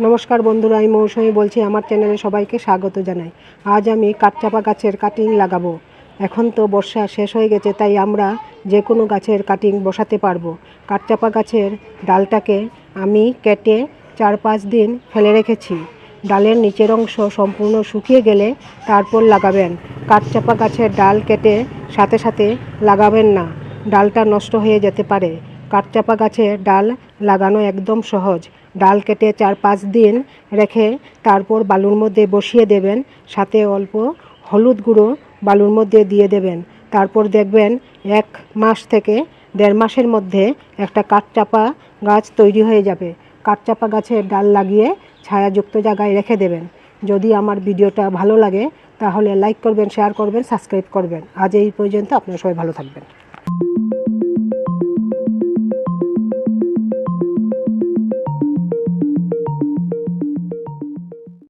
নমস্কার বন্ধুরা, আমি মৌসুমি বলছি, আমার চ্যানেলে সবাইকে স্বাগত জানাই। আজ আমি কাঠচাপা গাছের কাটিং লাগাবো। এখন তো বর্ষা শেষ হয়ে গেছে, তাই আমরা যে কোনো গাছের কাটিং বসাতে পারব। কাঠচাপা গাছের ডালটাকে আমি কেটে চার পাঁচ দিন ফেলে রেখেছি। ডালের নিচের অংশ সম্পূর্ণ শুকিয়ে গেলে তারপর লাগাবেন। কাঠচাপা গাছের ডাল কেটে সাথে সাথে লাগাবেন না। ডালটা নষ্ট হয়ে যেতে পারে। কাঠচাপা গাছে ডাল লাগানো একদম সহজ। ডাল কেটে চার পাঁচ দিন রেখে তারপর বালুর মধ্যে বসিয়ে দেবেন, সাথে অল্প হলুদ গুঁড়ো বালুর মধ্যে দিয়ে দেবেন। তারপর দেখবেন এক মাস থেকে দেড় মাসের মধ্যে একটা কাঠচাপা গাছ তৈরি হয়ে যাবে। কাঠচাপা গাছের ডাল লাগিয়ে ছায়াযুক্ত জায়গায় রেখে দেবেন। যদি আমার ভিডিওটা ভালো লাগে, তাহলে লাইক করবেন, শেয়ার করবেন, সাবস্ক্রাইব করবেন। আজ এই পর্যন্ত, আপনারা সবাই ভালো থাকবেন।